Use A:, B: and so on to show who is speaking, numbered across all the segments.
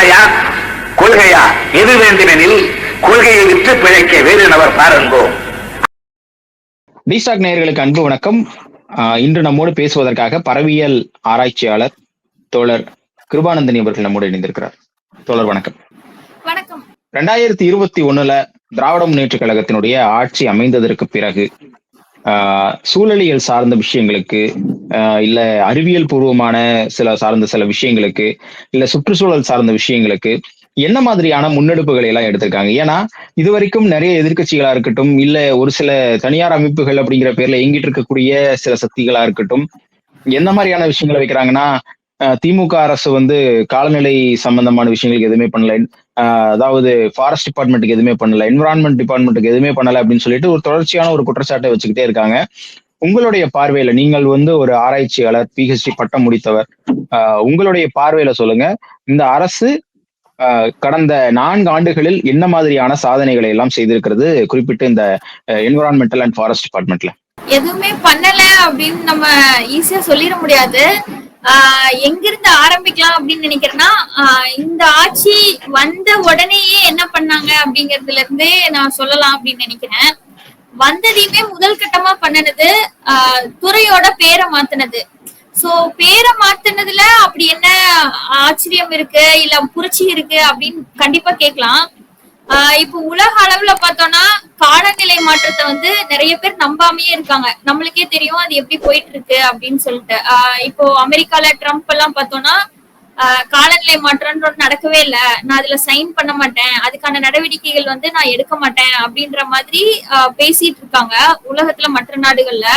A: ஆணையா கொள்கையா? எது வேண்டுமெனில் கொள்கையை விற்று பிழைக்க வேறு நபர் பாருங்கோம்
B: டிஸ்டாக் நேயர்களுக்கு அன்பு வணக்கம். இன்று நம்மோடு பேசுவதற்காக பறவியல் ஆராய்ச்சியாளர் தோழர் கிருபானந்தனி அவர்கள் நம்மோடு இணைந்திருக்கிறார். தோழர் வணக்கம்.
C: வணக்கம்.
B: ரெண்டாயிரத்தி இருபத்தி ஒண்ணுல திராவிட முன்னேற்ற கழகத்தினுடைய ஆட்சி அமைந்ததற்கு பிறகு சூழலியல் சார்ந்த விஷயங்களுக்கு ஆஹ் இல்ல அறிவியல் பூர்வமான சில சார்ந்த சில விஷயங்களுக்கு இல்ல சுற்றுச்சூழல் சார்ந்த விஷயங்களுக்கு என்ன மாதிரியான முன்னெடுப்புகளை எல்லாம் எடுத்திருக்காங்க? ஏன்னா இது வரைக்கும் நிறைய எதிர்க்கட்சிகளா இருக்கட்டும் இல்ல ஒரு சில தனியார் அமைப்புகள் அப்படிங்கிற பேர்ல இயங்கிட்டு இருக்கக்கூடிய சில சக்திகளா இருக்கட்டும் எந்த மாதிரியான விஷயங்களை வைக்கிறாங்கன்னா ஆஹ் திமுக அரசு வந்து காலநிலை சம்பந்தமான விஷயங்களுக்கு எதுவுமே பண்ணல. அதாவது ஃபாரஸ்ட் டிபார்ட்மெண்ட்டுக்கு எதுவுமே பண்ணல என்விரான்மெண்ட் டிபார்ட்மெண்ட்டுக்கு எதுவுமே பண்ணல அப்படின்னு சொல்லிட்டு ஒரு தொடர்ச்சியான ஒரு குற்றச்சாட்டை வச்சுக்கிட்டே இருக்காங்க. உங்களுடைய பார்வையில நீங்கள் வந்து ஒரு ஆராய்ச்சியாளர் பிஹெச்டி பட்டம் முடித்தவர். ஆஹ் உங்களுடைய பார்வையில சொல்லுங்க இந்த அரசு ஆஹ் கடந்த நான்கு ஆண்டுகளில் என்ன மாதிரியான சாதனைகளை எல்லாம் செய்திருக்கிறது? குறிப்பிட்டு இந்த என்விரான்மெண்டல் அண்ட் ஃபாரஸ்ட் டிபார்ட்மெண்ட்ல
C: எதுவுமே பண்ணல அப்படின்னு நம்ம ஈஸியா சொல்லிட முடியாது. எங்கிருந்து ஆரம்பிக்கலாம் அப்படின்னு நினைக்கிறேன்னா இந்த ஆட்சி வந்த உடனேயே என்ன பண்ணாங்க அப்படிங்கறதுல இருந்தே நான் சொல்லலாம் அப்படின்னு நினைக்கிறேன். வந்ததையுமே முதல் கட்டமா பண்ணினது ஆஹ் துறையோட பேரை மாத்தினது. சோ பேரை மாத்தினதுல அப்படி என்ன ஆச்சரியம் இருக்கு இல்ல புரட்சி இருக்கு அப்படின்னு கண்டிப்பா கேட்கலாம். இப்போ உலக அளவுல பார்த்தோம்னா காலநிலை மாற்றத்தை வந்து நிறைய பேர் நம்பாமையே இருக்காங்க. நம்மளுக்கே தெரியும் அது எப்படி போயிட்டு இருக்கு அப்படின்னு சொல்லிட்டு. இப்போ அமெரிக்கால ட்ரம்ப் எல்லாம் பார்த்தோம்னா காலநிலை மாற்றம்ன்ற நடக்கவே இல்லை. நான் அதுல சைன் பண்ண மாட்டேன். அதுக்கான நடவடிக்கைகள் வந்து நான் எடுக்க மாட்டேன் அப்படின்ற மாதிரி பேசிட்டு இருக்காங்க உலகத்துல மற்ற நாடுகள்ல.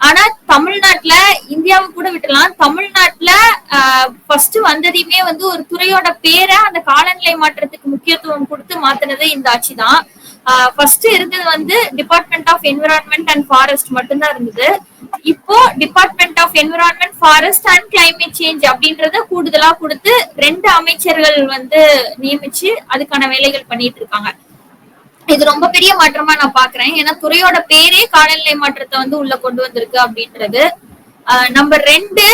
C: ஆனா தமிழ்நாட்டுல இந்தியாவை கூட விட்டுலாம் தமிழ்நாட்டுல ஃபர்ஸ்ட் வந்ததையுமே வந்து ஒரு துறையோட பேரை அந்த காலநிலை மாற்றத்துக்கு முக்கியத்துவம் கொடுத்து மாத்தினது இந்த ஆட்சி தான். ஃபர்ஸ்ட் இருந்தது வந்து department of environment and forest மட்டும்தான் இருந்தது. இப்போ department of environment forest and climate change அப்படின்றத கூடுதலா கொடுத்து ரெண்டு அமைச்சர்கள் வந்து நியமிச்சு அதுக்கான வேலைகள் பண்ணிட்டு இருக்காங்க. இது ரொம்ப பெரிய மாற்றமா நான் பாக்குறேன். ஏன்னா துறையோட பேரே காலநிலை மாற்றத்தை வந்து உள்ள கொண்டு வந்திருக்கு அப்படின்றது. நம்பர் ரெண்டு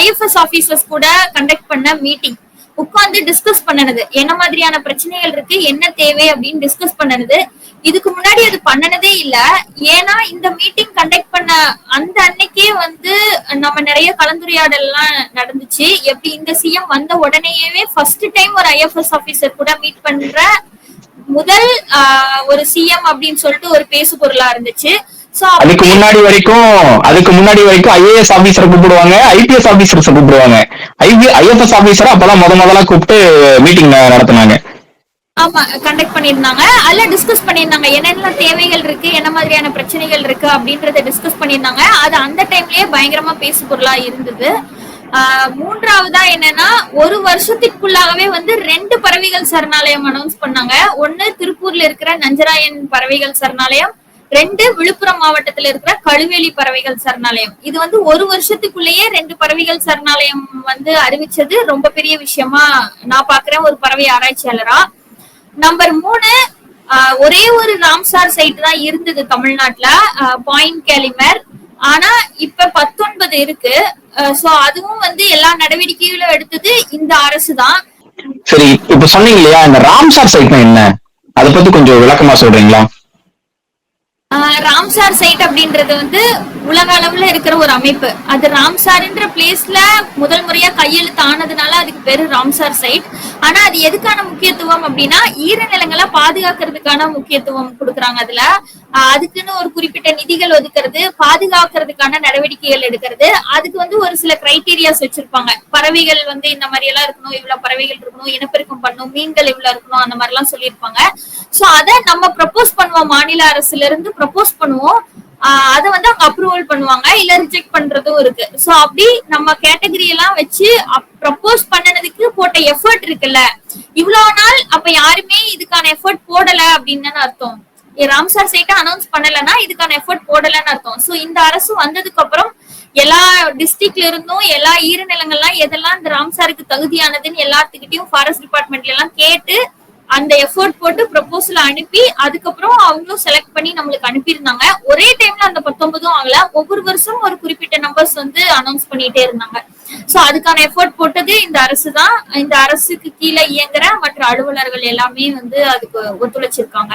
C: ஐஎஃப்எஸ் ஆபீசர்ஸ் கூட கண்டக்ட் பண்ண மீட்டிங் உட்காந்து டிஸ்கஸ் பண்ணனது. என்ன மாதிரியான பிரச்சனைகள் இருக்கு? என்ன தேவை? அப்படின்னு டிஸ்கஸ் பண்ணனது. இதுக்கு முன்னாடி அது பண்ணனதே இல்ல. ஏன்னா இந்த மீட்டிங் கண்டக்ட் பண்ண அந்த அன்னைக்கே வந்து நம்ம நிறைய கலந்துரையாடல் எல்லாம் நடந்துச்சு. எப்படி இந்த சிஎம் வந்த உடனேயே ஃபர்ஸ்ட் டைம் ஒரு ஐஎஃப்எஸ் ஆபீசர் கூட மீட் பண்ற முதல் ஒரு சிஎம் அப்படின்னு சொல்லிட்டு ஒரு பேசு பொருளா இருந்துச்சு.
B: அதுக்கு முன்னாடி வரைக்கும் அதுக்கு முன்னாடி வரைக்கும் ஐஏஎஸ் ஆபீசர் கூப்பிடுவாங்க ஐபிஎஸ் ஆபீசர்ஸ் கூப்பிடுவாங்க. ஐபி ஐஎஃப்எஸ் ஆபீசர் அப்பதான் முத முதல்ல கூப்பிட்டு மீட்டிங் நடத்தினாங்க.
C: ஆமா கண்டக்ட் பண்ணிருந்தாங்க அதுல டிஸ்கஸ் பண்ணிருந்தாங்க என்னென்ன தேவைகள் இருக்கு என்ன மாதிரியான பிரச்சனைகள் இருக்கு அப்படின்றத டிஸ்கஸ் பண்ணிருந்தாங்க அது அந்த டைம்லயே பயங்கரமா பேசு பொருளா இருந்தது. மூன்றாவதா என்னன்னா ஒரு வருஷத்துக்குள்ளாகவே வந்து ரெண்டு பறவைகள் சரணாலயம் அனௌன்ஸ் பண்ணாங்க. ஒன்னு திருப்பூர்ல இருக்கிற நஞ்சராயன் பறவைகள் சரணாலயம் ரெண்டு விழுப்புரம் மாவட்டத்துல இருக்கிற கழுவேலி பறவைகள் சரணாலயம். இது வந்து ஒரு வருஷத்துக்குள்ளேயே ரெண்டு பறவைகள் சரணாலயம் வந்து அறிவிச்சது. ரொம்ப பெரிய விஷயமா நான் பாக்குறேன் ஒரு பறவை ஆராய்ச்சியாளரா. நம்பர் மூணு ஒரே ஒரு ராம்சார் சைட் தான் இருந்தது தமிழ்நாட்டுல. பாயிண்ட் கேலிமர் ஆனா இப்ப பத்தொன்பது இருக்கு. சோ அதுவும் வந்து எல்லா நடவடிக்கைகளும் எடுத்தது இந்த அரசு தான்.
B: சரி இப்ப சொன்னீங்க இல்லையா இந்த ராம்சார் சைட்னா என்ன? அதை பத்தி கொஞ்சம் விளக்கமா சொல்றீங்களா?
C: ராம்சார் சைட் அப்படின்றது வந்து உலக அளவுல இருக்கிற ஒரு அமைப்பு. அது ராம்சார்ன்ற பிளேஸ்ல முதல் முறையா கையெழுத்து ஆனதுனால அதுக்கு பேரு ராம்சார் சைட். ஆனா அது எதுக்கான முக்கியத்துவம் அப்படின்னா ஈரநிலங்களை பாதுகாக்கிறதுக்கான முக்கியத்துவம் கொடுக்குறாங்க அதுல. அதுக்குன்னு ஒரு குறிப்பிட்ட நிதிகள் ஒதுக்குறது பாதுகாக்கிறதுக்கான நடவடிக்கைகள் எடுக்கிறது. அதுக்கு வந்து ஒரு சில கிரைட்டீரியாஸ் வச்சிருப்பாங்க. பறவைகள் வந்து இந்த மாதிரி எல்லாம் இருக்கணும் இவ்வளவு பறவைகள் இருக்கணும் இனப்பெருக்கம் பண்ணணும் மீன்கள் இவ்வளவு இருக்கணும் அந்த மாதிரி எல்லாம் சொல்லியிருப்பாங்க. சோ அதை நம்ம ப்ரப்போஸ் பண்ணுவோம் மாநில அரசுல இருந்து ப்ரப்போஸ் பண்ணுவோம். அதை வந்து அவங்க அப்ரூவல் பண்ணுவாங்க. இல்ல ரிஜெக்ட் பண்றதும் இருக்கு. சோ அப்படி நம்ம கேட்டகரி எல்லாம் வச்சு ப்ரப்போஸ் பண்ணனதுக்கு போட்ட எஃபர்ட் இருக்குல்ல. இவ்வளவு நாள் அப்ப யாருமே இதுக்கான எஃபர்ட் போடல அப்படின்னு அர்த்தம். ராம்சார் சைட்டை அனௌன்ஸ் பண்ணலன்னா இதுக்கான எஃபர்ட் போடலன்னு அர்த்தம். சோ இந்த அரசு வந்ததுக்கு அப்புறம் எல்லா டிஸ்ட்ரிக்ட்ல இருந்தும் எல்லா ஈரநிலங்கள்லாம் எதெல்லாம் இந்த ராம்சாருக்கு தகுதியானதுன்னு எல்லாத்துக்கிட்டையும் ஃபாரஸ்ட் டிபார்ட்மெண்ட்ல எல்லாம் கேட்டு அந்த எஃபோர்ட் போட்டு ப்ரப்போசல் அனுப்பி அதுக்கப்புறம் அவங்களும் செலக்ட் பண்ணி நம்மளுக்கு அனுப்பியிருந்தாங்க. ஒரே டைம்ல அந்த பத்தொன்பதும் ஆகல. ஒவ்வொரு வருஷம் ஒரு குறிப்பிட்ட நம்பர்ஸ் வந்து அனௌன்ஸ் பண்ணிட்டே இருந்தாங்க. சோ அதுக்கான எஃபோர்ட் போட்டது இந்த அரசு தான் இந்த அரசுக்கு கீழே இயங்குற மற்ற அலுவலர்கள் எல்லாமே வந்து அதுக்கு ஒத்துழைச்சிருக்காங்க.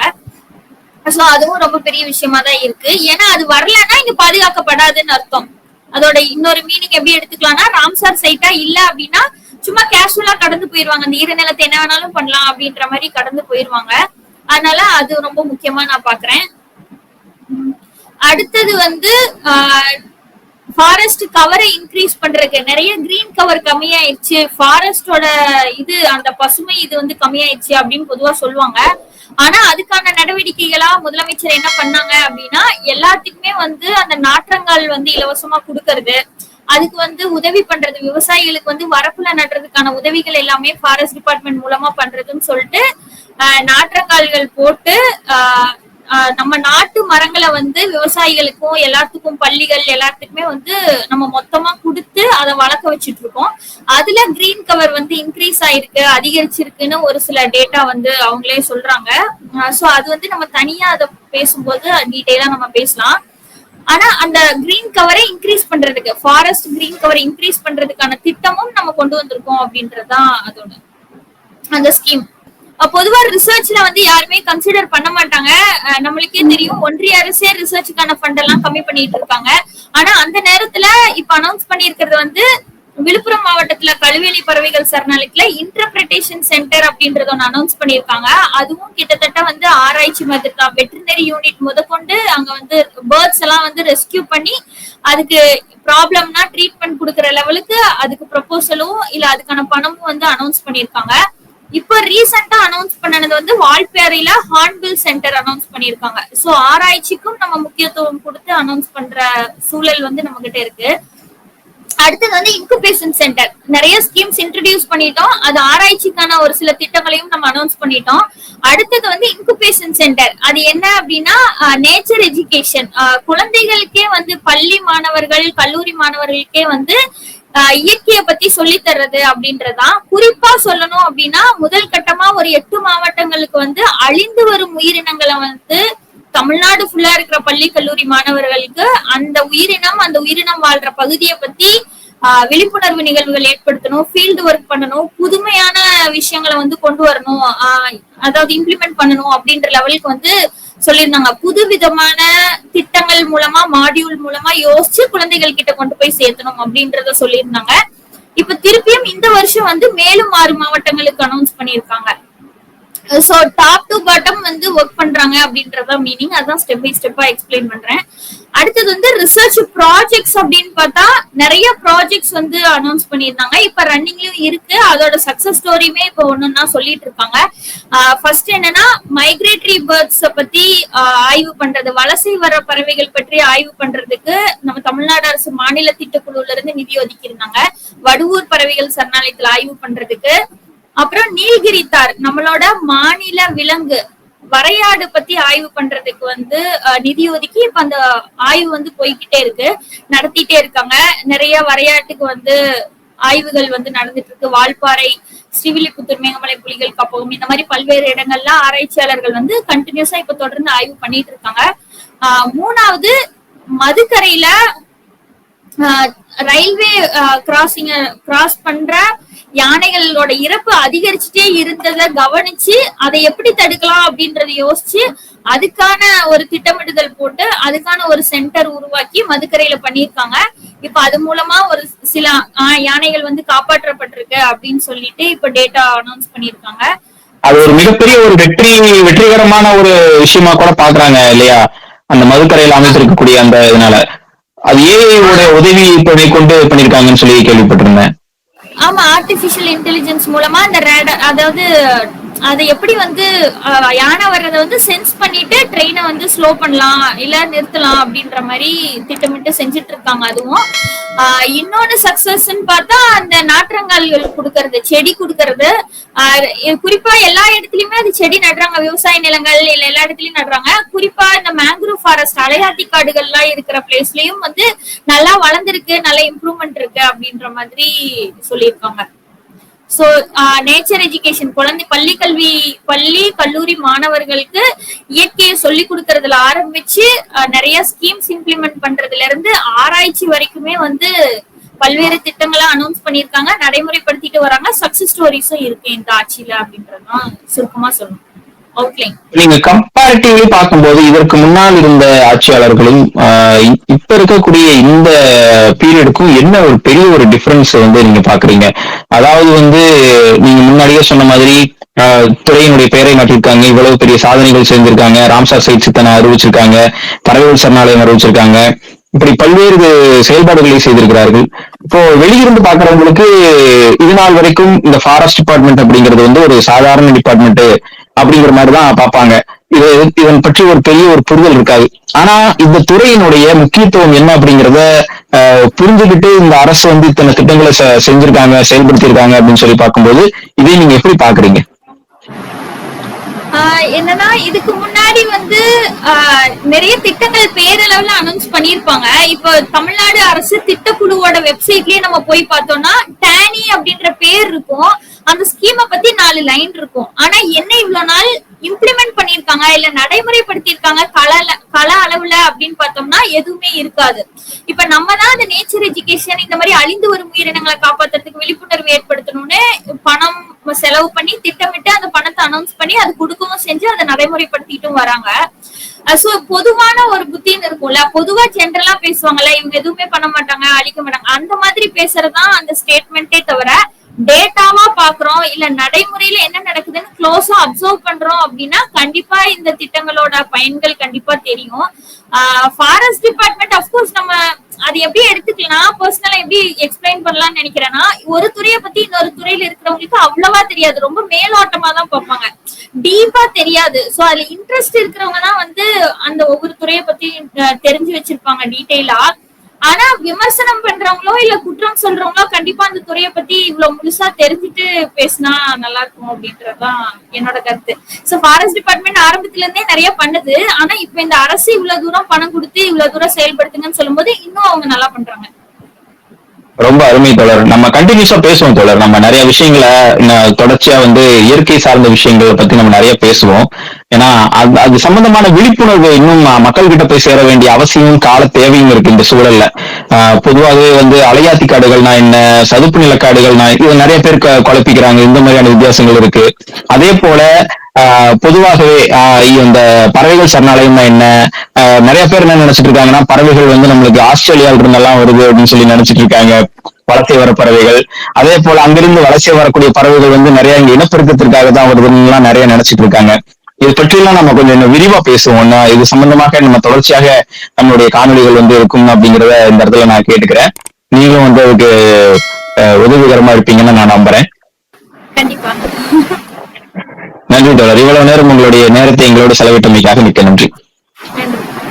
C: சோ அதுவும் ரொம்ப பெரிய விஷயமா தான் இருக்கு. ஏன்னா அது வரலன்னா இங்க பாதுகாக்கப்படாதுன்னு அர்த்தம். அதோட இன்னொரு மீனிங் எப்படி எடுத்துக்கலாம்னா ராம்சார் சைட்டா இல்ல அப்படின்னா சும்மா கேஷுவலா கடந்து போயிருவாங்க. அந்த ஈரநிலத்தை என்ன வேணாலும் பண்ணலாம் அப்படின்ற மாதிரி கடந்து போயிருவாங்க. அதனால அது ரொம்ப முக்கியமா நான் பாக்குறேன். அடுத்தது வந்து ஃபாரஸ்ட் கவரை இன்க்ரீஸ் பண்றதுக்கு நிறைய கிரீன் கவர் கம்மியாயிடுச்சு ஃபாரஸ்டோட இது அந்த பசுமை இது வந்து கம்மியாயிருச்சு அப்படின்னு பொதுவா சொல்லுவாங்க. ஆனா அதுக்கான நடவடிக்கைகளா முதலமைச்சர் என்ன பண்ணாங்க அப்படின்னா எல்லாத்துக்குமே வந்து அந்த நாற்றங்கள் வந்து இலவசமா கொடுக்கறது. அதுக்கு வந்து உதவி பண்றது விவசாயிகளுக்கு வந்து வரப்புல நடுறதுக்கான உதவிகள் எல்லாமே ஃபாரஸ்ட் டிபார்ட்மெண்ட் மூலமா பண்றதுன்னு சொல்லிட்டு ஆஹ் நாற்றங்கால்கள் போட்டு நம்ம நாட்டு மரங்களை வந்து விவசாயிகளுக்கும் எல்லாத்துக்கும் பள்ளிகள் எல்லாத்துக்குமே வந்து நம்ம மொத்தமா கொடுத்து அதை வளர்க்க வச்சுட்டு இருக்கோம் அதுல கிரீன் கவர் வந்து இன்க்ரீஸ் ஆயிருக்கு அதிகரிச்சிருக்குன்னு ஒரு சில டேட்டா வந்து அவங்களே சொல்றாங்க. சோ அது வந்து நம்ம தனியா அதை பேசும்போது டீட்டெயிலா நம்ம பேசலாம். ஆனா அந்த கிரீன் கவரை இன்க்ரீஸ் பண்றதுக்கு ஃபாரஸ்ட் கிரீன் கவரை இன்க்ரீஸ் பண்றதுக்கான திட்டமும் நம்ம கொண்டு வந்திருக்கோம் அப்படின்றதுதான் அதோட அந்த ஸ்கீம் பொதுவா ரிசர்ச்ல வந்து யாருமே கன்சிடர் பண்ண மாட்டாங்க. நம்மளுக்கே தெரியும் ஒன்றிய அரசே ரிசர்ச்சுக்கான ஃபண்ட் எல்லாம் கம்மி பண்ணிட்டு இருக்காங்க. ஆனா அந்த நேரத்துல இப்ப அனௌன்ஸ் பண்ணிருக்கிறது வந்து விழுப்புரம் மாவட்டத்துல கழுவேலி பறவைகள் சரணாலயத்துல இன்டர்பிரிட்டேஷன் சென்டர் அப்படின்றத ஒன்று அனௌன்ஸ் பண்ணியிருக்காங்க. அதுவும் கிட்டத்தட்ட வந்து ஆராய்ச்சி மாதிரி தான். வெட்டினரி யூனிட் முதற்கொண்டு அங்க வந்து பேர்ட்ஸ் எல்லாம் வந்து ரெஸ்கியூ பண்ணி அதுக்கு ப்ராப்ளம்னா ட்ரீட்மெண்ட் கொடுக்குற லெவலுக்கு அதுக்கு ப்ரொபோசலும் இல்ல அதுக்கான பணமும் வந்து அனௌன்ஸ் பண்ணியிருக்காங்க. இப்போ ரீசெண்டா அனௌன்ஸ் பண்ணது வந்து வால்பேரியில ஹார்ன்பில் சென்டர் அனௌன்ஸ் பண்ணிருக்காங்க சோ ஆராய்ச்சிக்கும் நம்ம முக்கியத்துவம் கொடுத்து அனௌன்ஸ் பண்ற சூழல் வந்து நம்ம கிட்ட இருக்கு. அடுத்தது வந்து இன்குபேஷன் சென்டர் நிறைய ஸ்கீம்ஸ் இன்ட்ரடியூஸ் பண்ணிட்டோம். அது ஆராய்ச்சிக்கான ஒரு சில திட்டங்களையும் நம்ம அனௌன்ஸ் பண்ணிட்டோம். அடுத்தது வந்து இன்குபேஷன் சென்டர் அது என்ன அப்படின்னா நேச்சர் எஜுகேஷன் குழந்தைகளுக்கே வந்து பள்ளி மாணவர்கள் கல்லூரி மாணவர்களுக்கே வந்து இயற்கைய பத்தி சொல்லி தர்றது அப்படின்றதான் குறிப்பா சொல்லணும் அப்படின்னா முதல் கட்டமா ஒரு எட்டு மாவட்டங்களுக்கு வந்து அழிந்து வரும் உயிரினங்களை வந்து தமிழ்நாடு ஃபுல்லா இருக்கிற பள்ளி கல்லூரி மாணவர்களுக்கு அந்த உயிரினம் அந்த உயிரினம் வாழ்ற பகுதியை பத்தி விழிப்புணர்வு நிகழ்வுகள் ஏற்படுத்தணும் ஃபீல்டு ஒர்க் பண்ணணும் புதுமையான விஷயங்களை வந்து கொண்டு வரணும் அதாவது இம்ப்ளிமெண்ட் பண்ணணும் அப்படின்ற லெவலுக்கு வந்து சொல்லியிருந்தாங்க. புது விதமான திட்டங்கள் மூலமா மாடியூல் மூலமா யோசிச்சு குழந்தைகள் கிட்ட கொண்டு போய் சேர்த்தணும் அப்படின்றத சொல்லியிருந்தாங்க. இப்ப திருப்பியும் இந்த வருஷம் வந்து மேலும் ஆறு மாவட்டங்களுக்கு அனௌன்ஸ் பண்ணியிருக்காங்க. சோ டாப் டு பாட்டம் வந்து ஒர்க் பண்றாங்க அப்படின்றத மீனிங் அதான் ஸ்டெப் பை ஸ்டெப்பா எக்ஸ்பிளைன் பண்றேன். அடுத்தது வந்து ரிசர்ச் ப்ராஜெக்ட்ஸ் அப்படின்னு பார்த்தா நிறைய ப்ராஜெக்ட்ஸ் வந்து அனௌன்ஸ் பண்ணியிருந்தாங்க. இப்ப ரன்னிங்லயும் இருக்கு. அதோட சக்சஸ் ஸ்டோரியுமே இப்போ ஒண்ணுன்னா சொல்லிட்டு இருக்காங்க ஃபர்ஸ்ட் என்னன்னா மைக்ரேட்டரி பேர்ட்ஸ் பத்தி ஆய்வு பண்றது வலசை வர பறவைகள் பற்றி ஆய்வு பண்றதுக்கு நம்ம தமிழ்நாடு அரசு மாநில திட்டக்குழுல இருந்து நிதி ஒதுக்கி இருந்தாங்க வடுவூர் பறவைகள் சரணாலயத்துல ஆய்வு பண்றதுக்கு. அப்புறம் நீல்கிரித்தார் நம்மளோட மாநில விலங்கு. வரையாடு பத்தி ஆய்வு பண்றதுக்கு வந்து நிதி ஒதுக்கி இப்ப அந்த ஆய்வு வந்து போய்கிட்டே இருக்கு. நடத்திட்டே இருக்காங்க. நிறைய வரையாட்டுக்கு வந்து ஆய்வுகள் வந்து நடந்துட்டு இருக்கு. வால்பாறை ஸ்ரீவில்லிபுத்தூர் மேகமலை புலிகள் காப்பகம் இந்த மாதிரி பல்வேறு இடங்கள்ல ஆராய்ச்சியாளர்கள் வந்து கண்டினியூஸா இப்ப தொடர்ந்து ஆய்வு பண்ணிட்டு இருக்காங்க. ஆஹ் மூணாவது மதுக்கரையில ரயில்வே கிராசிங் கிராஸ் பண்ற யானைகளோட இறப்பு அதிகரிச்சுட்டே இருந்ததை கவனிச்சு அதை எப்படி தடுக்கலாம் அப்படின்றத யோசிச்சு அதுக்கான ஒரு திட்டமிடுதல் போட்டு அதுக்கான ஒரு சென்டர் உருவாக்கி மதுக்கரையில பண்ணிருக்காங்க இப்ப அது மூலமா ஒரு சில யானைகள் வந்து காப்பாற்றப்பட்டிருக்கு அப்படின்னு சொல்லிட்டு இப்ப டேட்டா அனௌன்ஸ் பண்ணிருக்காங்க
B: அது ஒரு மிகப்பெரிய ஒரு வெற்றி வெற்றிகரமான ஒரு விஷயமா கூட பாக்குறாங்க இல்லையா? அந்த மதுக்கரையில் அமைத்திருக்கக்கூடிய அந்த இதனால. அது ஏஐயோட உதவி கொண்டு பண்ணிருக்காங்கன்னு சொல்லி கேள்விப்பட்டிருந்தேன்.
C: ஆமா ஆர்டிபிஷியல் இன்டெலிஜென்ஸ் மூலமா அந்த ரேடர் அதாவது அதை எப்படி வந்து யானை வர்றதை வந்து சென்ஸ் பண்ணிட்டு ட்ரெயினை வந்து ஸ்லோ பண்ணலாம் இல்ல நிறுத்தலாம் அப்படின்ற மாதிரி திட்டமிட்டு செஞ்சுட்டு இருக்காங்க அதுவும். இன்னொன்னு சக்சஸ்ன்னு பார்த்தா அந்த நாற்றங்கால்கள் கொடுக்கறது செடி கொடுக்கறது. குறிப்பா எல்லா இடத்துலயுமே அது செடி நடுறாங்க. விவசாய நிலங்கள் இல்ல எல்லா இடத்துலயும் நடுறாங்க. குறிப்பா இந்த மேங்க்ரூவ் ஃபாரஸ்ட் அலையாத்தி காடுகள்லாம் இருக்கிற பிளேஸ்லயும் வந்து நல்லா வளர்ந்துருக்கு நல்ல இம்ப்ரூவ்மெண்ட் இருக்கு அப்படின்ற மாதிரி சொல்லியிருக்காங்க. சோ நேச்சர் எஜுகேஷன் குழந்தை பள்ளி கல்வி பள்ளி கல்லூரி மாணவர்களுக்கு இயற்கையை சொல்லி கொடுக்கறதுல ஆரம்பிச்சு நிறைய ஸ்கீம்ஸ் இம்ப்ளிமெண்ட் பண்றதுல இருந்து ஆராய்ச்சி வரைக்குமே வந்து பல்வேறு திட்டங்களை அனௌன்ஸ் பண்ணியிருக்காங்க நடைமுறைப்படுத்திட்டு வராங்க. சக்சஸ் ஸ்டோரிஸும் இருக்கு இந்த ஆட்சியில அப்படின்றதான் சுருக்கமா சொல்லணும்.
B: நீங்க கம்பேரிட்டிவ்லி பார்க்கும்போது இதற்கு முன்னால் இருந்த ஆட்சியாளர்களும் இப்ப இருக்கக்கூடிய இந்த பீரியடுக்கும் என்ன ஒரு பெரிய ஒரு டிஃபரன்ஸ் வந்து நீங்க பாக்குறீங்க அதாவது வந்து நீங்க முன்னாடியே சொன்ன மாதிரி துறையினுடைய பெயரை மாற்றிருக்காங்க. இவ்வளவு பெரிய சாதனைகள் செஞ்சிருக்காங்க ராம்சார் சைட் சித்தனை அறிவிச்சிருக்காங்க. பறவைகள் சரணாலயம் அறிவிச்சிருக்காங்க. இப்படி பல்வேறு செயல்பாடுகளை செய்திருக்கிறார்கள். இப்போ வெளியிருந்து பாக்குறவங்களுக்கு இது நாள் வரைக்கும் இந்த ஃபாரஸ்ட் டிபார்ட்மெண்ட் அப்படிங்கிறது வந்து ஒரு சாதாரண டிபார்ட்மெண்ட் அப்படிங்கிற மாதிரிதான் பார்ப்பாங்க. இது இதன் பற்றி ஒரு பெரிய ஒரு புரிதல் இருக்காது. ஆனா இந்த துறையினுடைய முக்கியத்துவம் என்ன அப்படிங்கிறத ஆஹ், புரிஞ்சுக்கிட்டு இந்த அரசு வந்து இத்தனை திட்டங்களை செ- செஞ்சிருக்காங்க செயல்படுத்தியிருக்காங்க அப்படின்னு சொல்லி பார்க்கும்போது இதை நீங்க எப்படி பாக்குறீங்க
C: ஆஹ் என்னன்னா இதுக்கு முன்னாடி வந்து ஆஹ் நிறைய திட்டங்கள் பேரளவுல அனௌன்ஸ் பண்ணிருப்பாங்க இப்போ தமிழ்நாடு அரசு திட்டக்குழுவோட வெப்சைட்லயே நம்ம போய் பார்த்தோம்னா டேனி அப்படின்ற பேர் இருக்கும். அந்த ஸ்கீமை பத்தி நாலு லைன் இருக்கும். ஆனா என்ன இவ்வளவு நாள் இம்ப்ளிமெண்ட் பண்ணிருக்காங்க இல்ல நடைமுறைப்படுத்தியிருக்காங்க? கல கல அளவுல அப்படின்னு பார்த்தோம்னா எதுவுமே இருக்காது. இப்ப நம்ம தான் அந்த நேச்சர் எஜுகேஷன் இந்த மாதிரி அழிந்து வரும் உயிரினங்களை காப்பாத்துறதுக்கு விழிப்புணர்வு ஏற்படுத்தணும்னு பணம் செலவு பண்ணி திட்டமிட்டு அந்த பணத்தை அனௌன்ஸ் பண்ணி அது கொடுக்கவும் செஞ்சு அதை நடைமுறைப்படுத்திட்டும் வராங்க. சோ பொதுவான ஒரு புத்தின்னு இருக்கும்ல? பொதுவா ஜென்ரலா பேசுவாங்கல்ல இவங்க எதுவுமே பண்ண மாட்டாங்க அழிக்க மாட்டாங்க. அந்த மாதிரி பேசுறதுதான் அந்த ஸ்டேட்மெண்ட்டே தவிர இல்ல நடைமுறையில என்ன நடக்குதுன்னு க்ளோஸா அப்சர்வ் பண்றோம் அப்படின்னா கண்டிப்பா இந்த திட்டங்களோட பயன்கள் கண்டிப்பா தெரியும். ஃபாரஸ்ட் டிபார்ட்மெண்ட் அஃப்கோர்ஸ் நம்ம அது எப்படி எடுத்துக்கலாம்? பர்சனலா எப்படி எக்ஸ்பிளைன் பண்ணலாம்னு நினைக்கிறேன்னா ஒரு துறையை பத்தி இன்னொரு துறையில இருக்கிறவங்களுக்கு அவ்வளவா தெரியாது. ரொம்ப மேலோட்டமா தான் பார்ப்பாங்க. டீப்பா தெரியாது. சோ அதுல இன்ட்ரெஸ்ட் இருக்கிறவங்க தான் வந்து அந்த ஒவ்வொரு துறையை பத்தி தெரிஞ்சு வச்சிருப்பாங்க டீட்டெயிலா ஆனா விமர்சனம் பண்றவங்களோ இல்ல குற்றம் சொல்றவங்களோ கண்டிப்பா அந்த துறையை பத்தி இவ்வளவு முழுசா தெரிஞ்சுட்டு பேசினா நல்லா இருக்கும் அப்படின்றதுதான் என்னோட கருத்து. சோ ஃபாரஸ்ட் டிபார்ட்மெண்ட் ஆரம்பத்துல இருந்தே நிறைய பண்ணுது. ஆனா இப்ப இந்த அரசு இவ்வளவு தூரம் பணம் கொடுத்து இவ்வளவு தூரம் செயல்படுத்துங்கன்னு சொல்லும்போது இன்னும் அவங்க நல்லா பண்றாங்க.
B: ரொம்ப அருமை தொடர் நம்ம கண்டினியூஸா பேசுவோம் தொடர் நம்ம நிறைய விஷயங்களை தொடர்ச்சியா வந்து இயற்கை சார்ந்த விஷயங்களை பத்தி நம்ம நிறைய பேசுவோம். ஏன்னா அது அது சம்பந்தமான விழிப்புணர்வு இன்னும் மக்கள் கிட்ட போய் சேர வேண்டிய அவசியமும் கால தேவையும் இருக்கு இந்த சூழல்ல. பொதுவாகவே வந்து அலையாத்தி காடுகள்னா என்ன சதுப்பு நிலக்காடுகள்னா இது நிறைய பேர் குழப்பிக்கிறாங்க. இந்த மாதிரியான வித்தியாசங்கள் இருக்கு. அதே போல பொதுவாகவே இந்த பறவைகள் சரணாலயம்னா என்ன ஆஹ் நிறைய பேர் என்ன நினைச்சிட்டு இருக்காங்கன்னா பறவைகள் வந்து நம்மளுக்கு ஆஸ்திரேலியாவில் இருந்தெல்லாம் வருது அப்படின்னு சொல்லி நினைச்சிட்டு இருக்காங்க. வலசை வர பறவைகள். அதே போல அங்கிருந்து வலசை வரக்கூடிய பறவைகள் வந்து நிறைய இங்க இனப்பெருக்கத்திற்காக தான் வருதுன்னு எல்லாம் நிறைய நினைச்சிட்டு இருக்காங்க. இது பற்றியெல்லாம் நம்ம கொஞ்சம் இன்னும் விரிவா பேசுவோம் நான் இது சம்பந்தமாக நம்ம தொடர்ச்சியாக நம்மளுடைய காணொளிகள் வந்து இருக்கும் அப்படிங்கறத இந்த இடத்துல நான் கேட்டுக்கிறேன். நீங்களும் வந்து அதுக்கு உதவிகரமா இருப்பீங்கன்னு நான் நம்புறேன். நன்றி தோழர். இவ்வளவு நேரம் உங்களுடைய நேரத்தை எங்களோடு செலவிட்டமைக்காக மிக்க நன்றி.